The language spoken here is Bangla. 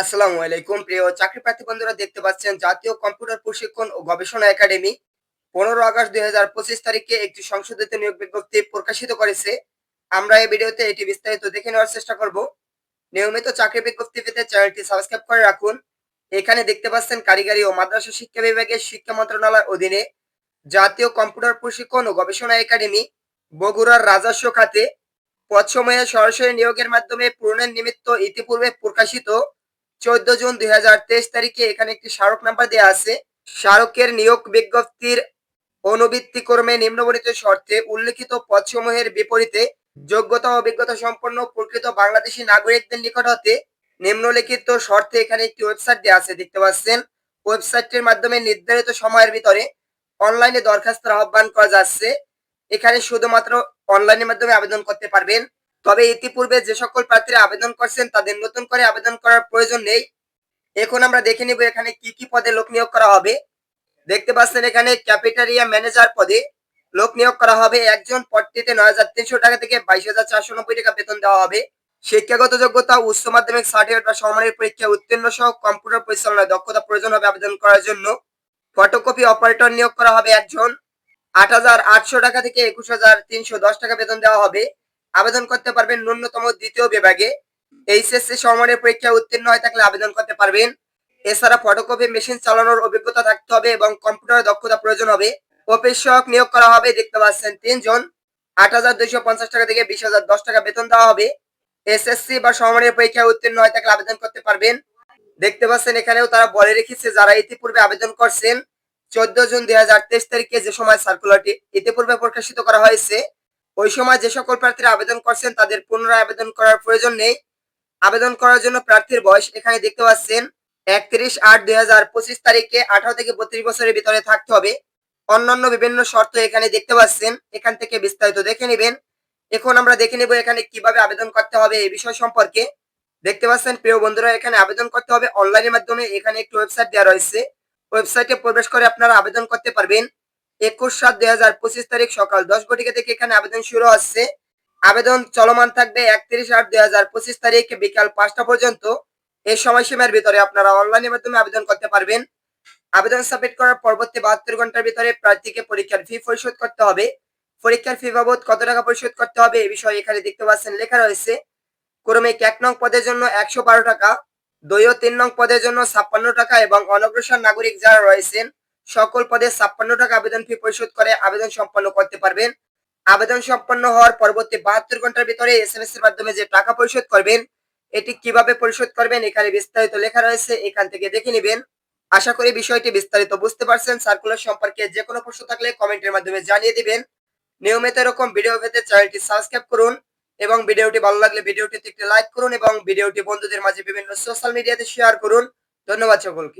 আসসালামু আলাইকুম। প্রিয় চাকরি প্রার্থী বন্ধুরা, দেখতে পাচ্ছেন জাতীয় কম্পিউটার প্রশিক্ষণ ও গবেষণা একাডেমি পনেরো আগস্ট দুই হাজার পঁচিশ তারিখে একটি সংশোধিত নিয়োগ বিজ্ঞপ্তি প্রকাশিত করেছে। আমরা এই ভিডিওতে এটি বিস্তারিত দেখে নেওয়ার চেষ্টা করব। নিয়মিত চাকরি বিজ্ঞপ্তি পেতে চ্যানেলটি সাবস্ক্রাইব করে রাখুন। এখানে দেখতে পাচ্ছেন কারিগরি ও মাদ্রাসা শিক্ষা বিভাগের শিক্ষা মন্ত্রণালয়ের অধীনে জাতীয় কম্পিউটার প্রশিক্ষণ ও গবেষণা একাডেমি বগুড়ার রাজস্ব খাতে পদসময়ে সরাসরি নিয়োগের মাধ্যমে পূরণের নিমিত্ত ইতিপূর্বে প্রকাশিত চোদ্দ জুন দুই হাজার তেইশ তারিখে এখানে একটি স্মারক নাম্বার দেওয়া আছে। স্মারকের নিয়োগ বিজ্ঞপ্তির অনুবৃত্তি কর্মে নিম্নবর্ণিত শর্তে উল্লেখিত পদসমূহের বিপরীতে যোগ্যতা অভিজ্ঞতা সম্পন্ন, প্রকৃত বাংলাদেশী নাগরিকদের নিকট হতে নিম্নলিখিত শর্তে এখানে একটি ওয়েবসাইট দেওয়া আছে, দেখতে পাচ্ছেন। ওয়েবসাইটটির মাধ্যমে নির্ধারিত সময়ের ভিতরে অনলাইনে দরখাস্তের আহ্বান করা যাচ্ছে। এখানে শুধুমাত্র অনলাইনের মাধ্যমে আবেদন করতে পারবেন। তবে ইতিপূর্বে যে সকল প্রার্থীরা আবেদন করছেন, তাদের নতুন করে আবেদন করার প্রয়োজন নেই। এখন আমরা দেখে নিব এখানে কি কি পদে লোক নিয়োগ করা হবে। দেখতে পাচ্ছেন এখানে ক্যাপিটারিয়া ম্যানেজার পদে লোক নিয়োগ করা হবে। একজন পদটিতে নয় হাজার তিনশো টাকা থেকে বাইশ হাজার চারশো নব্বই টাকা বেতন দেওয়া হবে। শিক্ষাগত যোগ্যতা, উচ্চ মাধ্যমিক সার্টিফিকেট বা সমমানের পরীক্ষায় উত্তীর্ণ সহ কম্পিউটার পরিচালনায় দক্ষতা প্রয়োজন হবে আবেদন করার জন্য। ফটোকপি অপারেটর নিয়োগ করা হবে একজন। আট হাজার আটশো টাকা থেকে একুশ হাজার তিনশো দশ টাকা বেতন দেওয়া হবে। আবেদন করতে পারবেন ন্যূনতম দ্বিতীয় বিভাগে। এইচএসসি সমমানের পরীক্ষায় উত্তীর্ণ হয়ে থাকলে আবেদন করতে পারবেন। এছাড়া ফটোকপি, মেশিন চালানোর অভিজ্ঞতা থাকতে হবে এবং কম্পিউটার দক্ষতা প্রয়োজন হবে। অফিস নিয়োগ করা হবে, দেখতে পাচ্ছেন তিনজন। আট হাজার দুইশো পঞ্চাশ টাকা থেকে বিশ হাজার দশ টাকা বেতন দেওয়া হবে। এসএসসি বা সমমানের পরীক্ষায় উত্তীর্ণ হয়ে থাকলে আবেদন করতে পারবেন। দেখতে পাচ্ছেন এখানেও তারা বলে রেখেছে যারা ইতিপূর্বে আবেদন করছেন, চোদ্দ জুন দুই হাজার তেইশ তারিখে যে সময় সার্কুলারটি ইতিপূর্বে প্রকাশিত করা হয়েছে ওই সময় যে সকল প্রার্থীরা আবেদন করছেন, তাদের পুনরায় আবেদন করার প্রয়োজন নেই। আবেদন করার জন্য প্রার্থীর বয়স এখানে দেখতে পাচ্ছেন, একত্রিশ আট দুই হাজার পঁচিশ তারিখে আঠারো থেকে বত্রিশ বছরের ভিতরে থাকতে হবে। অন্যান্য বিভিন্ন শর্ত এখানে দেখতে পাচ্ছেন, এখান থেকে বিস্তারিত দেখে নেবেন। এখন আমরা দেখে নেব এখানে কীভাবে আবেদন করতে হবে এই বিষয় সম্পর্কে। দেখতে পাচ্ছেন, প্রিয় বন্ধুরা, এখানে আবেদন করতে হবে। অনলাইনের মাধ্যমে এখানে একটি ওয়েবসাইট দেওয়া রয়েছে। ওয়েবসাইটে প্রবেশ করে আপনারা আবেদন করতে পারবেন। একুশ সাত দুই হাজার পঁচিশ তারিখ সকাল দশ ঘটিকা থেকে এখানে আবেদন শুরু হচ্ছে। আবেদন চলমান থাকবে একত্রিশ আট দুই পঁচিশ তারিখ বিকাল পাঁচটা পর্যন্ত। এই সময়সীমার ভিতরে আপনারা অনলাইনের মাধ্যমে আবেদন করতে পারবেন। আবেদন সাবমিট করার পরবর্তী বাহাত্তর ঘণ্টার ভিতরে প্রার্থীকে পরীক্ষার ফি পরিশোধ করতে হবে। পরীক্ষার ফি বাবদ কত টাকা পরিশোধ করতে হবে এ বিষয়ে এখানে দেখতে পাচ্ছেন লেখা রয়েছে। ক্রমিক এক নং পদের জন্য একশো বারো টাকা দুই ও তিন নং পদের জন্য ছাপ্পান্ন টাকা এবং অনগ্রসর নাগরিক যারা রয়েছেন সকল পদে ছাপ্পান্ন টাকা আবেদন ফি পরিশোধ করে আবেদন সম্পন্ন করতে পারবেন। আবেদন সম্পন্ন হওয়ার পরবর্তী বাহাত্তর ঘণ্টার ভিতরে এস এম এস এর মাধ্যমে যে টাকা পরিশোধ করবেন, এটি কীভাবে পরিশোধ করবেন এখানে বিস্তারিত লেখা রয়েছে, এখান থেকে দেখে নেবেন। আশা করি বিষয়টি বিস্তারিত বুঝতে পারছেন। সার্কুলার সম্পর্কে যে কোনো প্রশ্ন থাকলে কমেন্টের মাধ্যমে জানিয়ে দিবেন। নিয়মিত এরকম ভিডিও পেতে চ্যানেলটি সাবস্ক্রাইব করুন এবং ভিডিওটি ভালো লাগলে ভিডিওটিতে একটি লাইক করুন এবং ভিডিওটি বন্ধুদের মাঝে বিভিন্ন সোশ্যাল মিডিয়াতে শেয়ার করুন। ধন্যবাদ সকলকে।